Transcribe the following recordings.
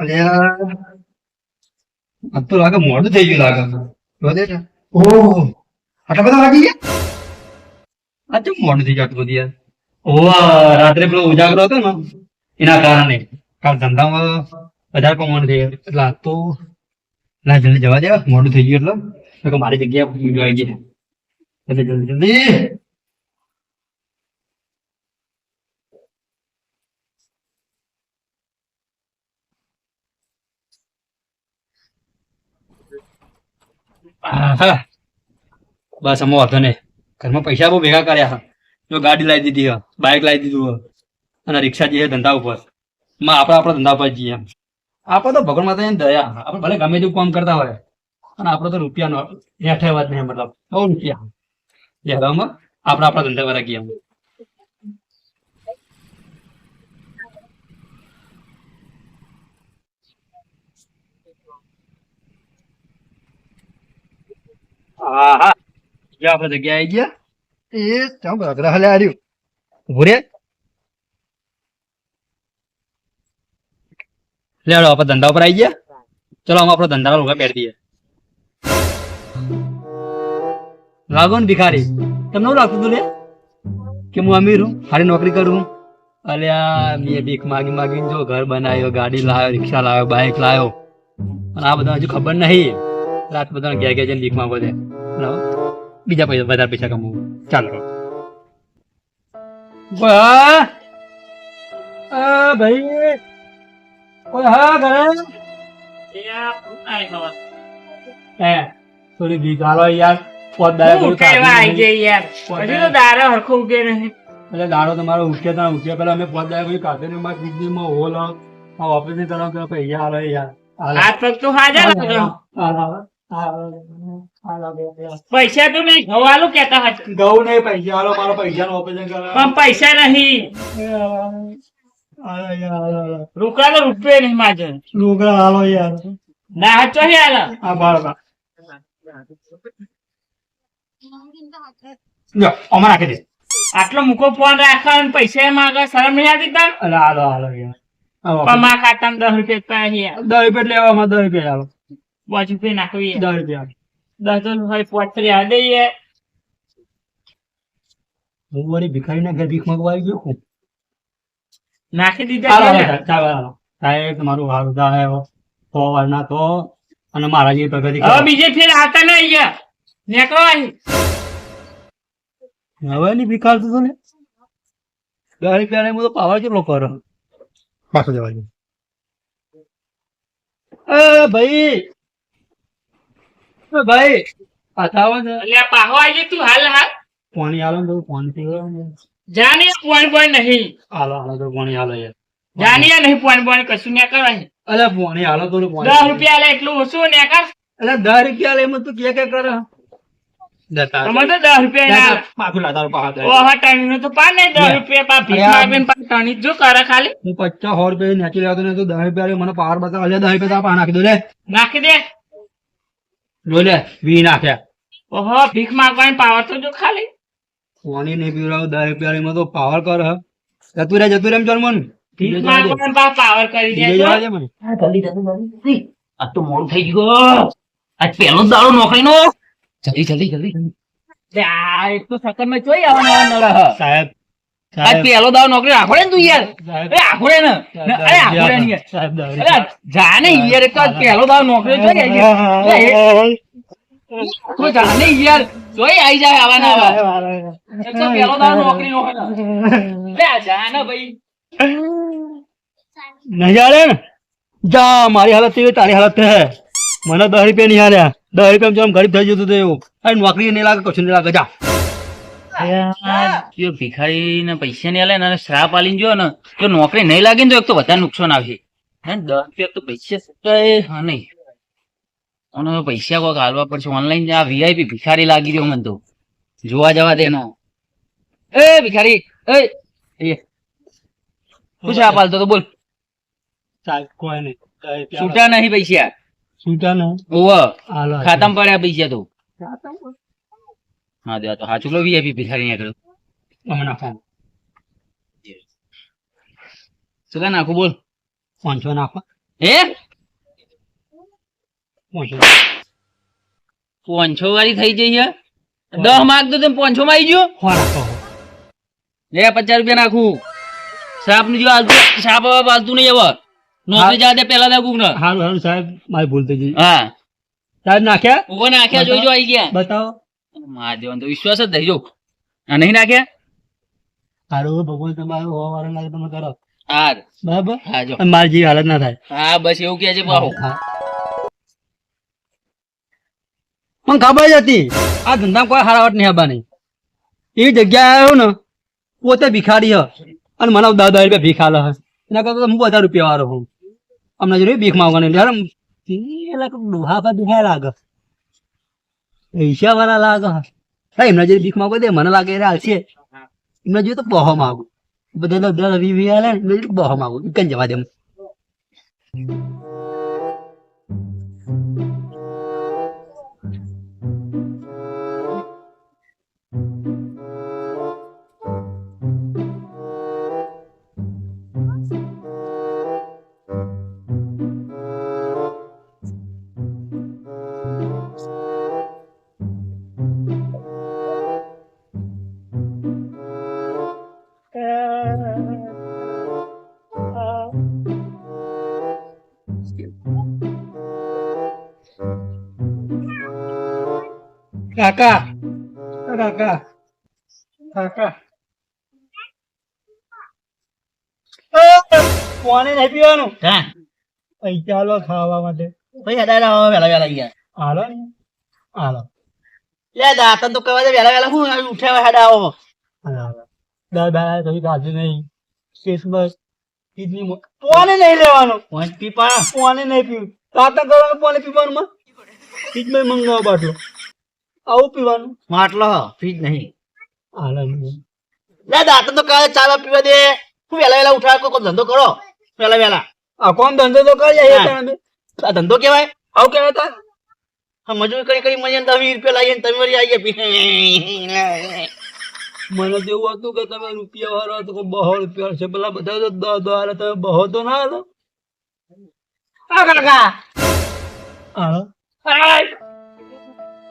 અલ્યા. તો લાગે મોડું થઈ ગયું લાગે. વધે મોડું થઈ ગયું બધી યાર? રાત્રે પેલો ઉજાગરો હતો ને, એના કારણે. ધંધામાં વધારે કમાવાનું થઈ ગયું એટલે આ તો ના જલ્દી જવા દે. મોડું થઈ ગયું એટલે. મારી જગ્યા આવી ગયા. એટલે જલ્દી જલ્દી. બસ અમે વાંધો નહીં. ઘરમાં પૈસા બહુ ભેગા કર્યા છે. જો ગાડી લાવી દીધી છે બાઇક લાવી દીધું છે અને રિક્ષા જઈએ ધંધા ઉપર. માં આપણે આપણા ધંધા ઉપર જઈએ આપણે તો ભગવાન માતા દયા. આપણે ભલે ગમે તેવું કામ કરતા હોય, અને આપણે તો રૂપિયાનો હેઠે વાત નહીં, મતલબ બહુ રૂપિયા. લેવામાં આપણે આપણા ધંધા પર ગયા આહા. જો આપણે જગ્યા આવી ગયા, એ રે. આપણે ધંધા ઉપર આવી ગયા. ચલો અમે આપણો ધંધા લોકો બેઠ દઈએ. લાગો ને ભિખારી. તમને એવું લાગતું હતું લે? કે હું અમીર હું સારી નોકરી કરું અલ્યા મેં ભીખ માગી માગીને જો ઘર બનાવ્યો, ગાડી લાવ્યો, રિક્ષા લાવ્યો બાઇક લાવ્યો. અને આ બધા હજુ ખબર નહીં. રાત બધા ઘેર ઘેર જઈને ભીખ માગો છે બીજા પૈસા વધારે પૈસા કમાવું ચાલો વાહ! આ ભાઈ કોઈ હા ઘરે હે થોડી ભીખ હાલો યાર પોત દાડા કહેવા આઈ ગઈ યાર હજી તો દારો હરખો ઉગે નહીં એટલે દાડો તમારો ઉઠ્યા તા ઉઠ્યા પેલા અમે પોત દાડા કોઈ કાઢે ને માં બીજીમાં હોલ આ ઓફિસની તરફ પૈસા આવે યાર હાથ પગ તો હાજર. હાલો, હાલો, હાલો, હાલો. પૈસા તો નહીં ઘવાલું કેતા હતા. ઘઉં નહીં પૈસા હાલો મારો પૈસાનું ઓપરેશન કરે પણ પૈસા નહીં. હાલો હાલો, હાલો. રોકડા તો રૂપિયા નહીં માજે રોકડા હાલો યાર. ના હાચો યાર આ બાળકા લ્યો, આમાં નાખી દે. આટલો મૂકો ફોન રાખવા અને પૈસા માંગે. શરમ નહીં આવતી તને? અરે હાલો હાલો યાર. પણ મારા ખાતામાં દસ રૂપિયા દસ રૂપિયા લેવામાં દસ રૂપિયા હાલો પાંચ રૂપિયા નાખવી દસ રૂપિયા દસ તો ભાઈ પાંચ ત્રી આ દઈએ હું વળી ભિખારીના ઘર ભીખ મગવાઈ ગયો છું. નાખી દીધા ને? સાહેબ, તમારું હારું થાય સો વાર ના તો અને મારા જે પ્રગતિ હવે બીજે ફેર આવતા નહીં અહીંયા. નીકળો અહીં. હવે ની ભીખાડતો તો ને? દસ રૂપિયા ને હું તો પાવર કેટલો કરો? પાછો જવા ભાઈ ભાઈ પાછા આવો ને. એટલે પાહો આવી તું હાલ હાલ. પાણી આલો તો પાણી પીવો જાને પોઈન્ટ પોઈન્ટ નહીં. હાલો હાલો તો પાણી હાલો યાર. જાનીએ નહીં પોઈન્ટ પોઈન્ટ કશું ને કરાય. અલે પાણી હાલો તો પાણી રૂપિયા લે એટલું ઓછું ને કર. અલે 10 રૂપિયા લે એમાં તું કે કે કરે? તમે તો દસ રૂપિયા પાછું લાતા ઓહો ટાઈમ તો પા ને દસ. રૂપિયા પા ભીખ માગીને પા ટણી જો કરે ખાલી. હું પચાસ સો રૂપિયા નેચી લેતો ને તો દસ રૂપિયા મને પાવર બતાવ. દસ રૂપિયા તાપા નાખી દો લે. નાખી દે. જો લે વી નાખ્યા ઓહો ભીખ માંગવાની પાવર તો જો ખાલી. પાણી નહીં પીવડાવ દસ રૂપિયા તો પાવર કર હ. જતું રે જતું રેમ એમ ચાલ મન. ભીખ માગવાની પાવર કરી દે જવા જલ્દી જલ્દી જલ્દી. આ તો મોડું થઈ ગયું આજ પહેલો જ દાડો નોકરીનો જલ્દી જલ્દી જલ્દી. આ એક તો સકનમાં જોઈ આવવાના નળા સાહેબ આજ સાહેબ પહેલો નોકરી રાખો ને તું યાર. અરે આખોડે ને. અરે રાખો ને યાર. જાને યાર એક નોકરી તું જાને યાર. જોઈ આવી જાય આવા ના આવા. એક તો નોકરી નો લે જાને ભાઈ. નહીં હાલે ને? જા મારી હાલત એવી તારી હાલત છે. મને દસ રૂપિયા નહીં હાલ્યા. દસ રૂપિયા જેમ ગરીબ થઈ જતું હતું એવું. નોકરી નહીં લાગે કશું નહીં લાગે. જા. જો ભિખારી ને પૈસા નહીં આલે ને શ્રાપ આલી જો ને જો નોકરી નહીં લાગે ને તો એક તો વધારે નુકસાન આવશે. હે દસ રૂપિયા તો પૈસા સટાય હા નહીં. અને પૈસા કોઈક હાલવા પડશે. ઓનલાઈન આ વીઆઈપી ભિખારી લાગી ગયો મને તો. જોવા જવા દે ના એ ભિખારી એ એ. શું આ પાલતો તો બોલ. કોઈ નહીં. છૂટા નહીં પૈસા. છૂટા નહીં. ઓવ ખાતામાં પડ્યા પૈસા તો. હા દે તો હાચું. લો વીઆઈપી ભિખારી આગળ. અમે નાખો શું નાખું બોલ? પાંચસો નાખો. હે? પોંચસો. વાળી થઈ જઈ દહ માગ તો તમે પોંચસો માં આવી ગયો? લે પચાસ રૂપિયા નાખું. સાપનું જો હાલતું સાપ હવે હાલતું નહીં હવે. નોકરી જાતે પેલા નાખું ને હારું હારું સાહેબ મારી ભૂલ થઈ ગઈ. હા. સાહેબ નાખ્યા? ઊભો નાખ્યા જોઈજો આવી ગયા. બતાવો. મહાદેવન તો વિશ્વાસ જ થઈ જો આ નહીં નાખ્યા? હારું ભગવાન તમારું હોવા લાગે તમે કરો. હા બરાબર? હા જો. મારી જેવી હાલત ના થાય. હા બસ એવું કે છે પાહો. મને ખબર જ હતી આ ધંધા કોઈ હારાવટ નહીં આવવાની એ જગ્યાએ આવ્યો ને પોતે ભિખારી હ. અને મને દસ દસ રૂપિયા ભીખ આલે હ. એના કરતા હું બધા રૂપિયા વાળો હું અમને જોયું ભીખ માંગવાની. એટલે દુહા પર દુખાય લાગે. પૈસા વાળા લાગે. હા, એમને જે ભીખ માંગો દે મને લાગે એ હાલશે એમને જોયું તો બહો માગું. બધા દસ વીસ વીસ આલે એમને બહો માગું. કંઈ જવા દે કાકા. કાકા. કાકા. કોને નહીં પીવાનું? હા પૈસા લો ખાવા માટે. ભાઈ અડાડા હવે વેલા વેલા ગયા. હાલો ને. હાલો લે દાતન તો કહેવા દે વેલા વેલા હું ઉઠ્યા હેડા આવો. દા દાડા કઈ ગાજુ નહીં. ક્રિસમસ મો- પાણી નહીં લેવાનું? પાંચ પીપા કોને નહીં પીવું? દાતન કરવાનું કોને પીવાનું માં ફ્રીજમાં મંગાવો બાટલો. આવું પીવાનું? માટલો ફ્રીજ નહીં. લે દાતન તો કાલે ચા પીવા દે. હું વેલા વેલા ઉઠા કોઈ ધંધો કરો? વેલા વેલા આ કોમ ધંધો તો કરી. આ ધંધો કેવાય? આવું કેવાય તા હા મજૂરી કરી કરી મને દસ વીસ રૂપિયા લાવીને તમે વળી આવીએ ગયા મને તો એવું હતું કે તમે રૂપિયા વાળો તો બહો રૂપિયા છે. પેલા બધા તો દસ હાલે તમે બહો તો ના હતો આ કાકા.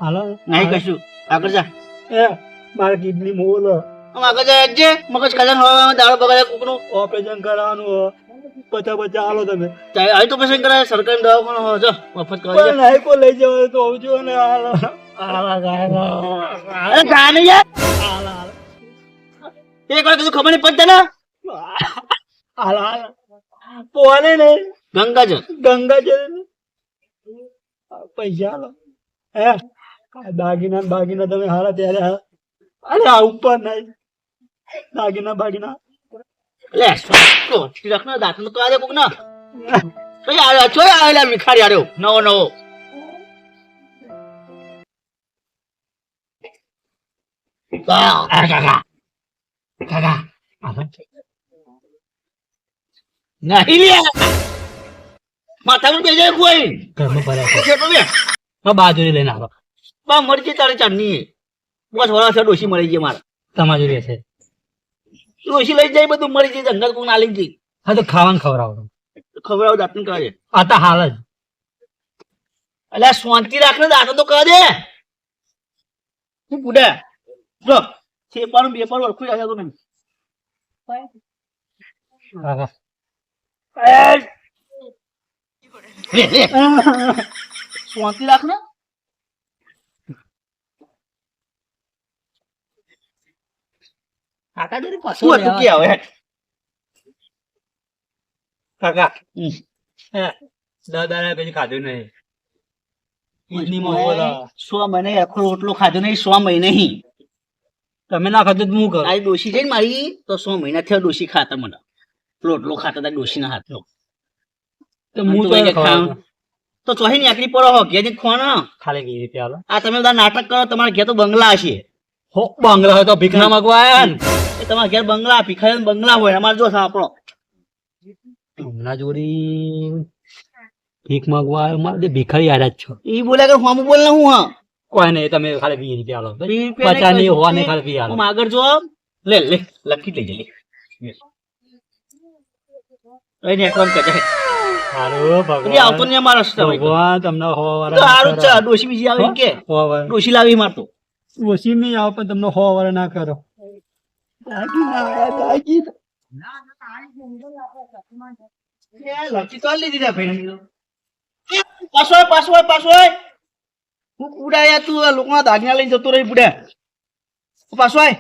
હાલો. નહીં કશું. આગળ જા. એ મારે કિડની મોલ. આગળ જા જે. મગજ કલર હવે દાળ બગાડે કુકનું. ઓપરેશન કરાવવાનું હો. પચા પચાસ હાલો તમે. આવી તો પસંદ કરાય સરકારી દવાખાનો હોય જો. મફત પણ નહીં કોઈ લઈ જવો તો આવજો ને? હાલો. અરે જા નહીં યાર. એક વાર કીધું ખબર નહીં પડતા ને? હાલો પોને નહીં ગંગાજળ. ગંગા પૈસા હાલો. હે? આ દાગીના ને બાગીના તમે હારા ત્યારે. અરે આ ઉપર નહીં. દાગીના બાગીના. લે રાખનો દાંતનો તો આજે કોક ના. તો યાર છો આવેલા ભિખારી આવ્યો નવો નવો. નહીં લે. માથા પર કોઈ. ઘરમાં ભર્યા બાજુ લઈને આવો. બા મરજી તારે ચાંદની બસ વડા છે ડોશી મળી ગઈ મારા. તમારી જોડે છે. ડોશી લઈ જાય બધું મરી જાય જંગલ કોણ આલી ગઈ? હા તો ખાવાનું ખવડાવો ખવડાવો દાંતન કરે. આ તો હાલ જ. અલ્યા શાંતિ રાખને દાંત તો કહે દે. શું પૂડે જો છેપાનું બેપાનું ઓળખું જાય તો નહીં. શાંતિ રાખ ને કાકા દોરી શું હતું કે હવે? કાકા દાદા પછી ખાધું નહીં. સો મહિને આખો રોટલો ખાધો નહીં સો મહિને તમે ના ખાધું હું કરું? આ ડોશી છે ને મારી તો સો મહિના થયા ડોશી ખાતા મને. રોટલો ખાતા હતા ડોશી ના હાથનો તો હું તો ચોહી નીકળી પડો હો ઘેર ખાલી રીતે આ તમે બધા નાટક કરો તમારા ઘેર તો બંગલા હશે. હો બંગલા હોય તો ભીખના માંગવા આયા ને? એ તમારા ઘેર બંગલા ભિખારી બંગલા હોય અમારે જો આપણો હમણાં જોડી ભીખ માંગવા મારે ભિખારી આયા જ છો. એ બોલે કે હું બોલ ને હું હા? કોઈ નહીં તમે ખાલી વીસ રૂપિયા આલો. પચાસની નહીં, હોવા ને ખાલી વીસ આલો. આગળ જો. લે લે લખી લઈ લે. અહીં ને એક કામ કરજે આવતો નહીં મારો ભગવાન તમને હો તો હારું છે ડોશી બીજી આવે કે. ડોશી લાવી મારતો ડોશી નહીં આવો પણ તમને હો વાર ના કરો. દાગીના લઈને જતો રહી બુડે. પાછો આય.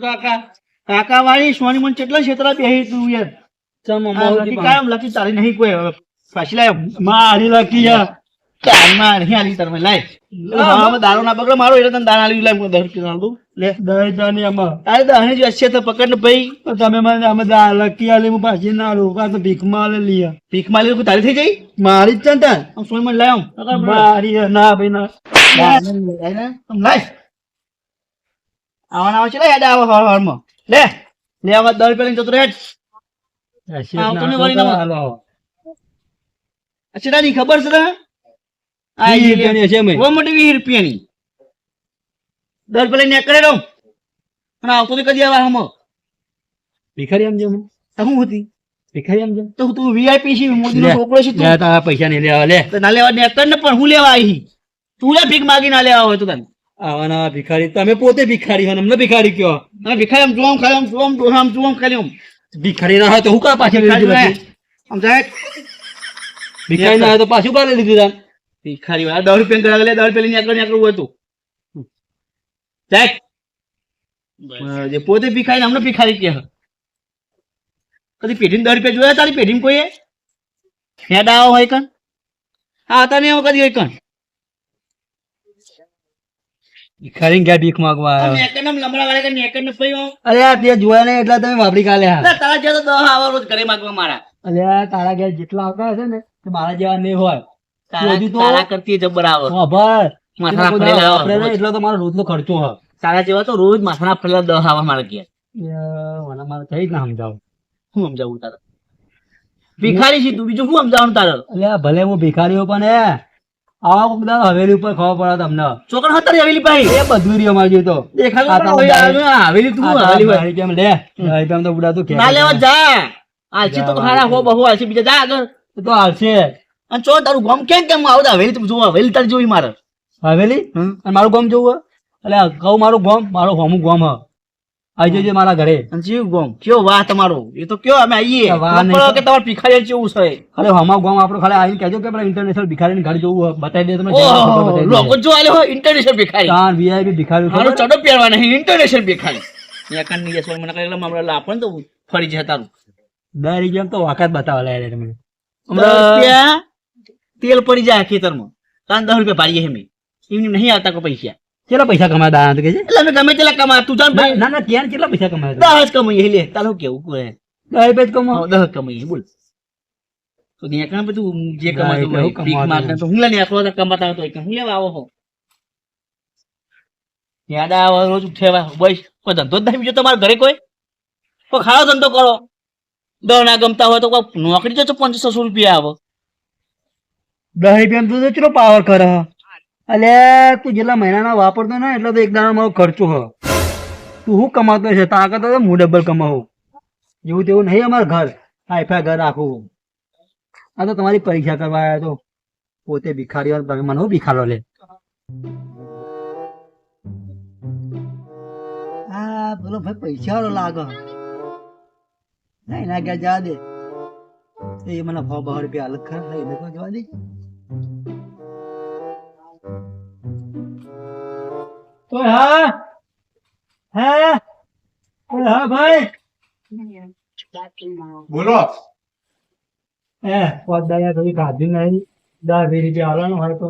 કાકા કાકા? વાળી સોની મન કેટલા છેતરા બેહી તું યાર. કાયમ લકી તારી નહીં કોઈ. પાછી લાય મારી લખી યાર. કાનમાં નહીં આલી તાર લાય. હા દારૂ ના બગડે મારો એટલે તને દાણા આલી લાય દસ રૂપિયા આલું. લે. દઈ જાની આમાં. તારે દહને જ હશે તો પકડ ને ભાઈ. તમે મને આમાં દા લકી આલી હું પાછી ના આલું. કાં તો ભીખમાં આલે લીયા ભીખ તારી થઈ જાય મારી જ છે ને તાન. આમ સોની મન લાય આમ. મારી ના ભાઈ ના. લાય ને આમ લાય. આવવાના આવે લે હેડ આવો હર હરમાં. લે. લે આવા દસ રૂપિયા લઈને જતો રહે આવતો ને વળી ના. અચ્છા ની ખબર છે તને? રૂપિયાની રૂપિયા લઈને નીકળે રહું. અને આવતો તો કદી આવા હમ. ભિખારી આમ જેમ શું હતી? ભિખારી આમ જેમ તો તું વીઆઈપી છે મોદીનો લે. છોકરો છે તું. તારા પૈસા નહીં લેવા લે. તો ના લેવા નીકળ ને પણ હું લેવા આવી. તું લે ભીખ માગી ના લેવા હોય તો તને. આવાના ભિખારી. તમે પોતે ભિખારી હોય અમને ભિખારી કયો? અને ભિખારી આમ જોવામ ખાલી આમ જોવામ ડોહા આમ ખાલી આમ. ભિખારી ના હોય તો હું કા પાછી લીધી ભિખારી આમ જાય ભિખારી ના હોય તો પાછું કાલે લીધું તાન? ભિખારી વાળા દસ રૂપિયા કરાવે દસ રૂપિયા લઈને આગળ નીકળવું હતું. જાય જે પોતે ભિખારી ને અમને ભિખારી કે કદી પેઢી દસ રૂપિયા જોયા તારી પેઢી કોઈએ? હેડ આવો હોય કણ? હા હતા નહીં કદી હોય કણ? ભિખારી ગયા ભીખ માંગવા? આવ્યો. ને લમડા વાળા કે નેકર ને પૈ અરે તે જોયા નહીં એટલા તમે વાપરી કાલે તારા જેવા તો આવા રોજ ઘરે માગવા મારા. અરે તારા ઘેર જેટલા આવતા હશે ને મારા જેવા નહીં હોય. કરતી જબર આવે વાપર. માથાના એટલા બધા ફરેલા આવે વાપરે ને રોજ. એટલો તો મારો રોજનો ખર્ચો હોય. તારા જેવા તો રોજ માથાના ફરેલા દહ આવા મારા ઘેર. મને મારે થઈ જ ના સમજાવું? શું સમજાવું તારે? ભિખારી છે તું બીજું શું સમજાવવાનું તારે? એટલે ભલે હું ભિખારી પણ એ આવા કોક હવેલી ઉપર ખબર પડે તમને. છોકરા હતા હવેલી પાઈ એ બધું રહ્યો અમારી તો. હવેલી તું હવેલી કેમ લે? તો બુડા તું ના લેવા જા. આલસી તો ખારા હો બહુ આલસી બીજા જા આગળ. તો હાલશે. અને ચો તારું ગામ કેમ કેમ આવતા હવેલી તું જોવા હવેલી તારી જોઈ મારે. હવેલી. અને મારું ગામ જોવું એટલે કહું મારું ગામ મારું હોમું ગામ હ. આવી જજો મારા ઘરે. અને જીવ ગામ? કયો વાહ તમારો? એ તો કયો અમે આવીએ વાહ કે તમારે ભિખારી જેવું છે? અરે હોમા ગામ આપણું ખાલી આવીને કહેજો કે પેલા ઇન્ટરનેશનલ ભિખારી ઘર જોવું બતાવી દે તમે લોકો જો આલે હોય ઇન્ટરનેશનલ ભિખારી. હા વીઆઈપી ભિખારી મારો? ચડો પહેરવા નહીં ઇન્ટરનેશનલ ભિખારી. નેકરની યસ મને કહેલા મામલા લાપણ તો ફરી જાય તારું. દર જેમ તો વાકાત બતાવે લે તમે હમણાં તેલ પડી જાય ખેતરમાં. તાન દસ રૂપિયા પાડીએ હેમી એમને નહીં આવતા કોઈ પૈસા. કેટલા પૈસા કમાયા દાણા કે છે? એટલે અમે ગમે તેટલા કમા તું જાણ ના ભાઈ. ના ત્યાં કેટલા પૈસા કમાયા દસ કમાઈએ લે. તારું કેવું? કોઈ દસ રૂપિયા કમાવ. દસ કમાઈએ. બોલ. તો નેકર બધું જે કમાતું હોય. તો હું લઈને આખો કમાતા હોય તો હું લેવા આવો હો? યાદ આવો રોજ ઉઠેવા બસ. કોઈ ધંધો જ નહીં બીજો તમારા ઘરે કોઈ. કોઈ ખાવા ધંધો કરો. દર ના ગમતા હોય તો કોઈ નોકરી તો પંચસો રૂપિયા આવે. દસ રૂપિયા તું ચલો પાવર કરે હ? અલે, તું જેટલા મહિનાના વાપરતો ને એટલે તો એક દાણા મારો ખર્ચો હ. તું શું કમાતો છે? તો હું ડબલ કમાવું જેવું તેવું નહીં અમારું ઘર. હાઈફાઈ ઘર રાખવું આ તો તમારી પરીક્ષા કરવા આવ્યા તો પોતે ભિખારી હોય તમે મને હું ભિખારો લે? હા બોલો ભાઈ, પૈસા વાળો લાગે. ના, એના ક્યાં જવા દે. એ મને ભાવ બહાર રૂપિયા અલગ ખરા એને જવા દે તો હા? હા? ઓય હા ભાઈ? બોલો. એ પોદાયા થોડી ખાધી નહીં. દસ રૂપિયા હાલવાનું હોય તો.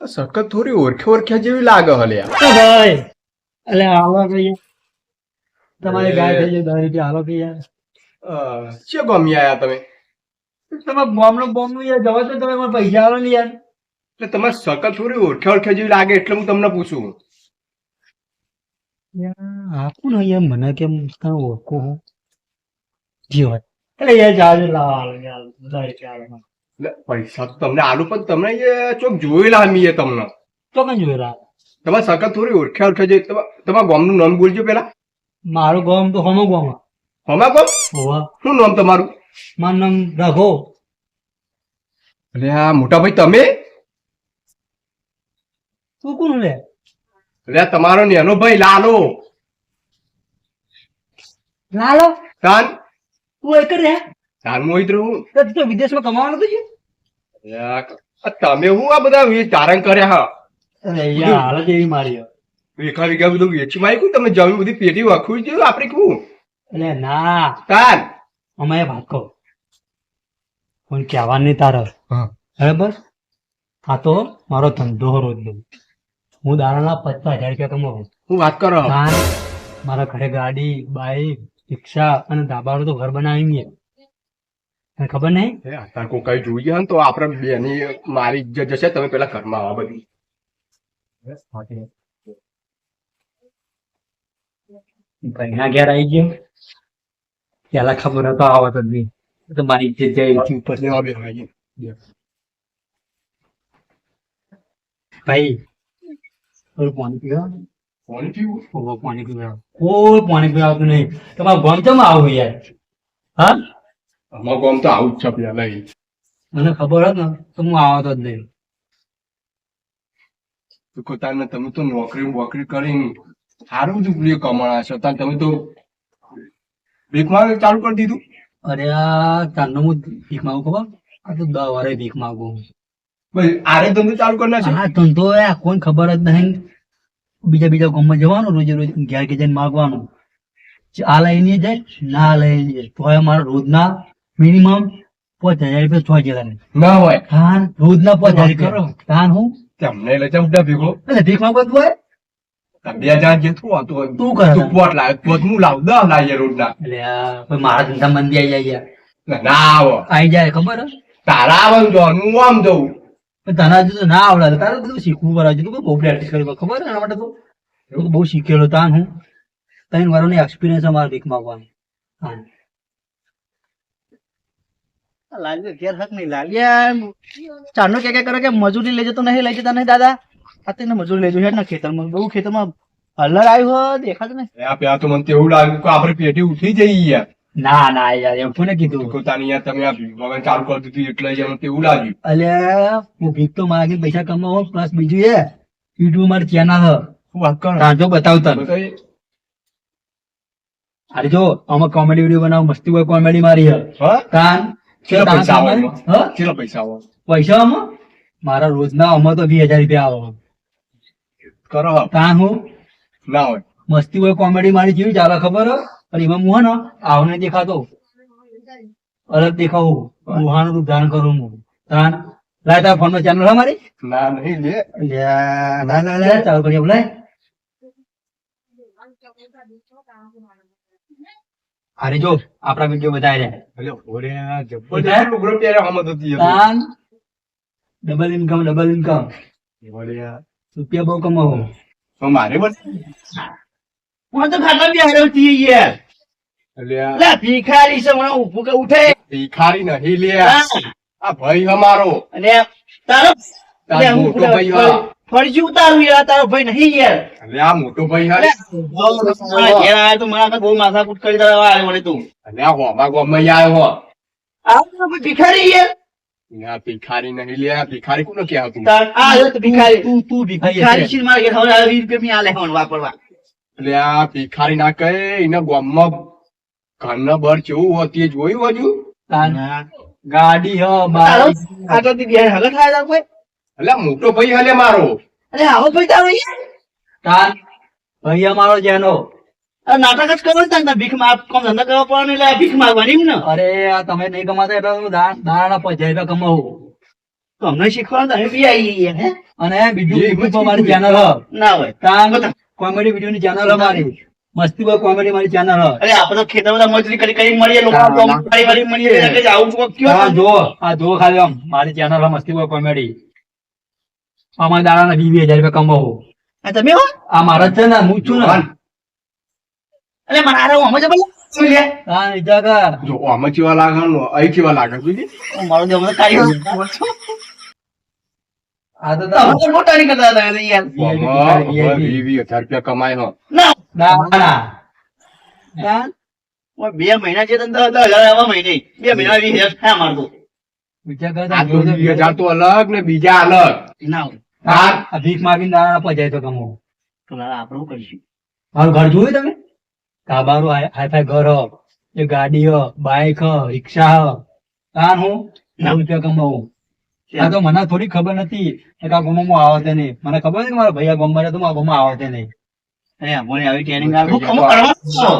સખત થોડી ઓળખે ઓળખ્યા જેવી લાગે હલે ભાઈ એટલે હાલો કહીએ તમારી ગાય થઈ જાય દસ રૂપિયા હાલો કહીએ છે ગમી આયા તમે? તમે બોમનું બોમનું યાર જવા તો તમે મને પૈસા આવો ને યાર. એટલે તમારે સખત થોડી ઓળખે ઓળખ્યા જેવી લાગે એટલે હું તમને પૂછું. આપું ને યાર મને કેમ તમે ઓળખું હું? જી હોય. એટલે યાર જાજુ એટલે પૈસા તો તમને આલુ પણ તમને એ ચોક જોયેલા મીએ તમને. તો કઈ જોયેલા તમારે સખત થોડી ઓળખે ઓળખે જેવી તમા- તમારા ગામનું નામ બોલજો પેલા મારું ગામ તો હોમો ગામ હમા ગામ? શું નામ તમારું? મારું નામ રાઘો અરે આ મોટા ભાઈ તમે? તું કોણ લે? આ તમારો નેનો ભાઈ લાલો. લાલો? તાન? તું એક રે તાન મોહિત રહું? તો વિદેશમાં કમાવાનો તો છે. અરે આ આ તમે હું આ બધા ચારણ કર્યા હા? અરે યાર હાલત એવી મારી વીઘા વીઘા બધું વેચી માર્યું તમે જમીન બધી પેટી વાખવી છે આપણે કેવું એટલે ના. તાન? અમે વાત કહો. કોઈ કહેવાનું નહીં તારે. હા. બરાબર? આ તો મારો ધંધો રોજ હું દાડાના પચાસ હજાર રૂપિયા કમાવું હું વાત કરો. મારા ઘરે ગાડી બાઈક રિક્ષા અને ધાબાનું તો ઘર બનાવી મેં તને ખબર નહીં? અત્યારે કોઈ કઈ જોઈએ ને તો આપણે બેની મારી ઇજ્જત જશે તમે પેલા ઘરમાં આવા બધી. ભાઈના ઘેર આવી ગયો. પેલા ખબર હતો આવત જ નહીં તો મારી ઇજ્જત જાય. ઉપર ભાઈ થોડું પાણી પીવા? પાણી પીવું? ઓહો, પાણી પીવા. કોઈ પાણી પીવા નહીં. તમારું ગામ ચમ આવું યાર? હા? અમારું ગામ તો આવું જ છે પેલા મને ખબર હોત ને તો હું આવતો જ નહીં. પોતાને તમે તો નોકરી વોકરી કરીને સારું જ પ્રિય કમાણા છો. તાર તમે તો ભીખમાં ચાલુ કરી દીધું? અરે આ ચાંદનો હું ભીખ માંગુ ખબર? આ તો દસ વારે ભીખ માંગુ ભાઈ આરે ધંધો ચાલુ કરી છે? આ ધંધો કોઈ ખબર જ નહીં. બીજા બીજા ગામમાં જવાનું રોજે રોજ ઘેર કે જઈને માગવાનું. આ લઈને જાય ના લઈને તો અમારા રોજના મિનિમમ પાંચ હજાર રૂપિયા છ હજાર ના હોય. તાન રોજના પાંચ હજાર કરો. રૂપિયા. તાન હું? તમને એટલે ચમડા ભેગો? એટલે ભીખ માંગવા તું હોય બે હજાર જે થયું હતું તું કરે. તું પોટ લાવે પોટ હું લાવ? દસ લાવીએ રોજના. એટલે કોઈ મારા ધંધા મંદી આવી જાય ના, આવો. આવી જાય ખબર હે? તારા આવવાનું જો હું આમ જઉં. પણ તને હજુ તો ના આવડે. તારે બધું શીખવું પડે. હજુ બહુ પ્રેક્ટિસ કરી ખબર એના માટે તો? એવું બહુ શીખેલો તાન હું. ત્રણ વારોની એક્સપિરિયન્સ અમારે ભીખ માંગવાનું હા. લાલ્યો ઘેર હક નહીં. લાલ્યા ચારનો કે કે કરે કે મજૂરી લઈ જતો નહીં લઈ જતા નહીં દાદા. આ તેને મજૂરી લઈ જવું ને ખેતરમાં. બહુ ખેતરમાં હલર આવ્યું દેખાતું ને આ તો મને એવું લાગ્યું કે આપણે પેટી ઉઠી જઈએ યાર. ના ના યાર એમ કોને કીધું. પોતાની યાર તમે આ ચાલુ કરી દીધું એટલે જ તો લાગ્યું. અલ્યા હું ભીખ તો માગી પૈસા કમાવો પ્લસ બીજું એ યુટ્યુબ મારી ચેનલ હ. શું વાત કરો? તાંજો બતાવ તને. બતાવી. અરે જો આમાં કોમેડી વીડિયો બનાવ મસ્તી હોય કોમેડી મારી હ. કાન કેટલા પૈસા આવે હ? કેટલા પૈસા આવે? પૈસા આમાં? મારા રોજના આમાં તો વીસ હજાર રૂપિયા આવે. કરો કાન હું? ના હોય. મસ્તી હોય કોમેડી મારી જેવી ચાલે ખબર? પણ એમાં હું ને આવને દેખાતો. અલગ દેખાવું. મુહાનું રૂપ ધારણ કરું હું તાન લાય તારા ફોનમાં ચેનલ હા મારી? ના નહીં લે. લાય લાય ચાલુ કરી બોલાય અરે જો આપણા વીડિયો બધા રહ્યા. લુગડો પહેર્યો તાન ડબલ ઇન્કમ ડબલ ઇન્કમ રૂપિયા બહુ કમાવો. તો મારે બસ હું તો ખાતા બી હાર્યો યાર. લે ભિખારી છે મને ઊભું કે ઉઠે. ભિખારી નહીં લે. આ ભાઈ અમારો અને તારો તારો લે, હું મોટો ભાઈ ફરજી ઉતારું યાર તારો ભાઈ નહીં યાર. આ મોટો ભાઈ મારા તો બહુ માથાકૂટ કરી દેવા આવ્યો મને તું. અને આ હોમા ગોમમાં આવ્યો હો. આ ભિખારી યાર. ને ભિખારી નહીં લે. ભિખારી કોને આ ભિખારી. તું તું ભિખારી ભિખારી. છે. મારા ઘેર હવે વીસ રૂપિયા મેં આલે હવે વાપરવા. એટલે આ ભિખારી ના કહે એને ગામમાં ઘરના બર કેવું હોતી જોયું હજુ? ગાડી હ એટલે મોટો ભાઈ હલે મારો. અરે આવો ભાઈ તારો તાર ભાઈ અમારો જેનો. નાટક જ કરો ને ભીખ માફ કોમ ધંધા કરવા પડવાનું એટલે ભીખ માગવાની ને? અરે આ તમે નહીં કમાતા એટલે હું દાન દાડાના પચાસ રૂપિયા કમાવું. તો અમને શીખવાનું તમે બી આવી ગયા અને બીજું એ YouTube મારી ચેનલ હ. ના હોય. કોમેડી વીડિયો ની ચેનલ અમારી. મારી મસ્તી બા કોમેડી મારી ચેનલ હ અરે આપણે ખેતર બધા મજૂરી કરી કરી મળીએ લોકો. કરી કરી મળીએ એટલે કે આવું કોક કયો આ જો આ જો ખાલી આમ. મારી ચેનલ હ મસ્તી બા કોમેડી. અમારે દાડાના વીસ વીસ હજાર રૂપિયા કમાવો. આ તમે હો? આ મારા છે ને હું છું ને. અરે મારા આમ જ બોલ કર જો આમાં ચેવા લાગે ને અહીં ચેવા લાગે મારો દેવ મને કાઢી આ તો તમે તાર- તો મોટા હતા યાર રૂપિયા કમાય ના ના ના બે મહિના છે તને દસ દસ હજાર આવા મહિને બે મહિના વીસ હજાર થાય મારતો વિચાર કરે આ તો તો વીસ હજાર તો અલગ ને બીજા અલગ ના આ ભીખ માગીને દાણા આપવા જાય તો કમો આપણું લાલા આપણે શું કરીશું મારું ઘર જોયું તમે કાબારું હાઈ ઘર હ ગાડી હ બાઈક હ રિક્ષા હ હું નવ રૂપિયા કમાવું આ તો મને થોડી ખબર નથી. કે આ ગામમાં આવતે નહીં. મને ખબર કે મારા ભૈયા આ છે તો આ ગામમાં આવતે નહીં. આવી ટ્રેનિંગ આવે કરવાનો છો?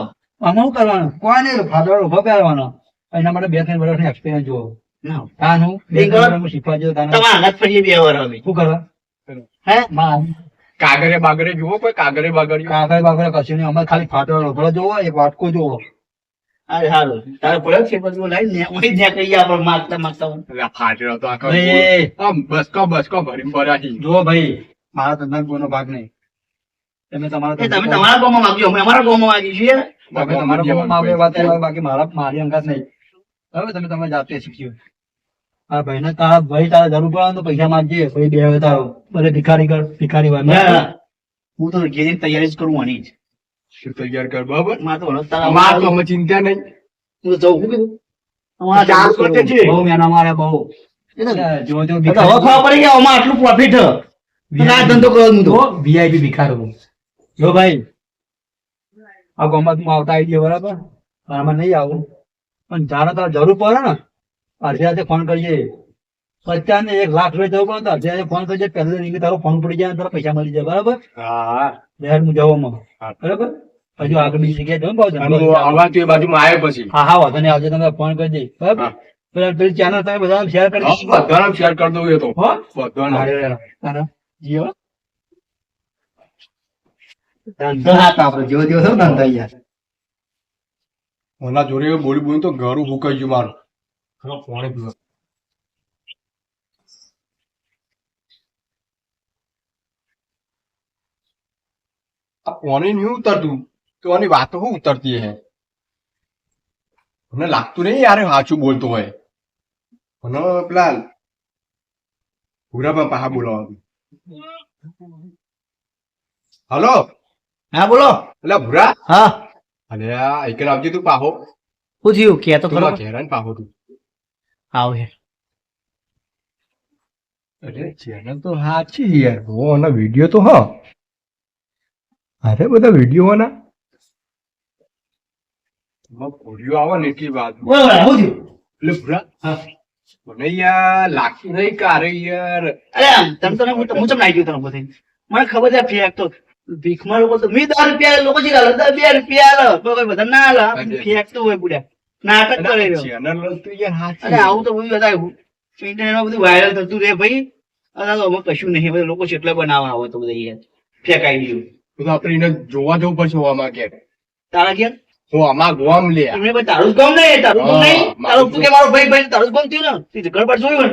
આમાં શું કરવાનું? કોઈ નહીં ફાદર ઊભો કરવાનો એના માટે બે ત્રણ વર્ષનો એક્સપિરિયન્સ હોય. તાન? બે ત્રણ શીખવા તાન. વાર હવે. શું કરવા? હે? માં કાગરે બાગરે જુઓ કોઈ કાગરે બાગરે કાગળ બાગરે કશું નહીં. અમારે ખાલી ફાટો ઊભો જોવો એક વાટકો જોવો. અરે સારું તારે પડ્યો છે પછી લાવી ને ઓય જ્યાં કહીએ આપણે માગતા માગતા હોય. ફાટેલો તો આખો આમ બસકો બસકો ભરીને ભરાજી જો ભાઈ મારા ધંધા કોઈનો ભાગ નહીં. તમે તમારા તમે ધંધો તમારા ગામમાં માગજો અમે અમારા ગામમાં માગી છીએ. તમે તમારા ગામમાં આવે વાત આવે, બાકી મારા મારી અંગાત નહીં. હવે તમે તમારે જાતે શીખ્યો આ ભાઈને તારા ભાઈ તારા જરૂર પડે તો પૈસા માંગજે ભાઈ બે તારો. ભલે ભિખારી કર ભિખારી હોય. ના, ના. હું તો ઘેરી તૈયારી જ કરું આની જ. તૈયાર કર? બરાબર? મારે તો વળત તો અમે ચિંતા નહીં. હું તો શું કીધું? અમારે ચાર જવું છે. છે. બહુ મહેનત મારે બહુ. જો જો હવે ખબર પડી કે આમાં આટલું પ્રોફિટ આ ધંધો કરો હું તો. વીઆઈપી ભિખારો જો ભાઈ આ ગમત તું આવતા આવી ગયો બરાબર? પણ આમાં નહીં આવું. પણ જાણો તારે જરૂર પડે ને. અડધી આજે ફોન કરજે પચાસ એક લાખ રૂપિયા જવું પડે ફોન કરજે પહેલે રિંગે તારો ફોન પડી જાય તારા પૈસા મળી જાય બરાબર? હા. બહેર હું જવામાં બરાબર? હજુ આગળ બીજી જગ્યાએ જવું હું આવા તો એ બાજુમાં આવ્યો પછી. હા હા વાંધો નહીં આવજે તમે ફોન કરજે. બરાબર? પેલી ચેનલ તમે બધા શેર કરી બધાને શેર કરી દઉં એ તો. હો? બધાને. જીઓ. ધંધો હાથ આપણે જેવો જેવો થયો ધંધો યાર ઓલા જોડે બોલી બોલી તો ઘરું ઉભું ગયું મારું. હા, આ પાણી નહીં ઉતરતું? તો આની વાતો શું ઉતરતી હે? મને લાગતું નહીં યાર સાચું બોલતો હોય. મને પેલા ભૂરામાં પાહા બોલાવાનું હલો? હા બોલો. એટલે ભૂરા? હા. અને આ એક આવજે તું પાહો. શું થયું? કે તો ખરો ઘેરા ને પાહો તું. આવ હે. અરે ચેનલ તો સાચી યાર. ઓ અને વીડિયો તો હા. અરે બધા વીડિયો ના આવે ને એટલી વાત. બોલો બોલો, શું થયું. એટલે ભૂરા મને યાર લાગતું નહીં કે યાર અરે આમ તમે હું હું ચમ નાઈ તને બધે મને ખબર છે ફેક તો. ભીખમાં લોકો તો મી દસ રૂપિયા લોકો જે હાલે બે રૂપિયા હાલે તો કોઈ બધા ના હાલે ફેક તો હોય બુડ્યા નાટક કરે રહ્યો ચેનલ તો યાર અરે આવું તો બધું બધા ઇન્ટરનેટમાં બધું વાયરલ થતું રે ભાઈ. અરે તો અમે કશું નહીં. બધા લોકો જેટલા બનાવવા આવે તો બધા યાર. ફેંકાઈ ગયું. તો આપણે એને જોવા જવું પડશે આમાં કે તારા ઘેર? આમાં ગોમ લે. એમને ભાઈ તારું ગમ નહીં તારું ગામ નહીં. તારું તું કે મારો ભાઈ ભાઈ તારું ગમ થયું ને? તે ઘર પર જોયું ને?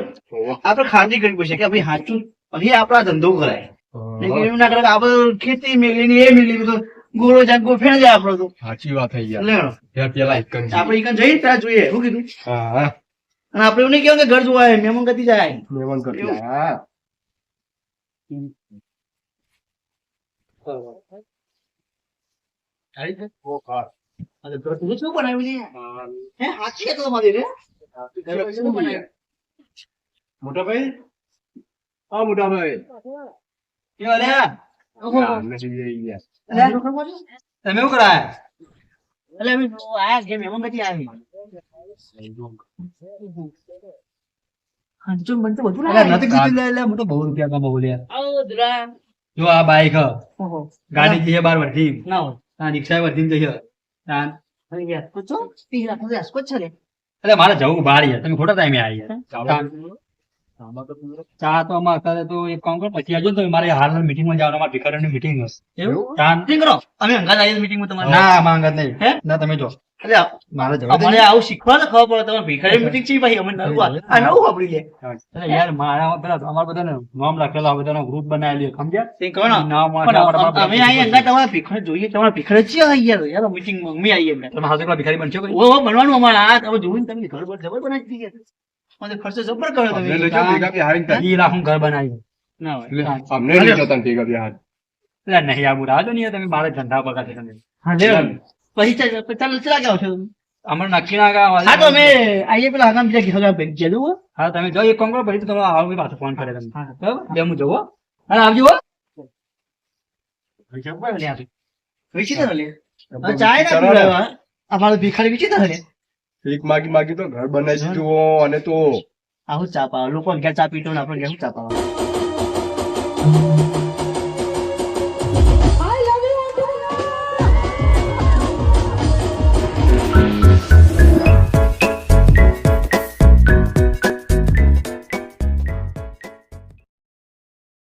આપણે ખાતરી કરવી પડશે કે ભાઈ સાચું અહીં આપણા ધંધો કરાય. એવું ના કરે આપણે ખેતી મેળવી ને એ મેળવી બધું ગોળો જાય ગોફેણ જાય આપણો તો. સાચી વાત થઈ યાર. લેણો પેલા એક જ આપણે ઈકન જઈએ ત્યાં જોઈએ શું કીધું? હા. અને આપણે એવું નહીં કહેવું કે ઘર જોવા મહેમાન ગતિ જાય. મહેમાન ગતિ. હા. ઘર શું બનાવ્યું હે. સાચી તો તમારી રે? શું બનાવ્યું? મોટા ભાઈ? હા મોટા ભાઈ. કેવો લે નથી. તમે શું કરાય? એટલે અમે આયા છે મહેમાન ગતિ આવી. હાંચો મને તો બધું અરે નથી કીધું લે લે હું તો બહુ રૂપિયા કમાવું લે જો આ બાઈક. ગાડી જઈએ બાર વધી ના હોય. આ રિક્ષા વધી જઈએ તાન હવે યાર પૂછો પીલા પૂછે આસકો છે રે. અરે મારે જવું બહાર યાર. તમે ખોટા ટાઈમે આવી યાર. ચા તો અમારે અત્યારે તો એક કામ કરો પછી આવજો મારે હાલ મીટિંગમાં જવાનું મારે ભિખારીની મીટિંગ હશે. એવું? મીટિંગ કરો. અમે હંગાત આવીએ મીટિંગમાં તમારે. ના માંગત નહીં. હે? ના તમે જો. મારે આવું શીખવા તો ખબર પડે તમારે ભિખારી મીટિંગ છે ભાઈ અમે નવું આ આ નવું વાપરી લે. યાર મારા પેલા અમારા બધાને નામ લખેલો બધાનો ગ્રુપ બનાવેલી સમજ્યા? તે કહો ને નામ પણ અમારા- અમ- અમે અહીં અંગા તમારા ભિખારી જોઈએ તમારા ભિખારી છે યાર યાર મીટિંગમાં અમે આવીએ તમે હાથે ભિખારી બનશો ઓ બનવાનું અમારે. આ તમે જોયું ને તમે ઘર પર જબર બનાવી દીધી. મને ખર્ચો જબર કર્યો તમે લેજો ભેગા બિહારીને કરી ઈ હું ઘર બનાવી ના હોય. એટલે અમને લેજો તને ભેગા બિહાર. એટલે નહીં આવું રાહ જો નહીં તમે બારે ધંધા બગાડે તમે. હા લે. પૈસા ચાલ ચાલ ચલા ગયા છો અમારે નક્કી ના કામ હા તો મે આઈએ પેલા આગામ બીજા કિસ્સા ભેગ જેલું હા. તમે જો એક કામ કરો પછી તો તમે આવો પાછો ફોન કરે તમને. બરાબર? બે હું જોવો હો. અને આવજો હો. વિચિત્ર લે. ચાય ના પીવડાવ્યા અમારો ભિખારી વિચિત્ર લે. ભીખ માગી માગી તો ઘર બનાવી દીધું હો, અને તો આવું ચાપા પાવા લોકો ઘેર ચા ને આપણે ઘેર ચા પાવા?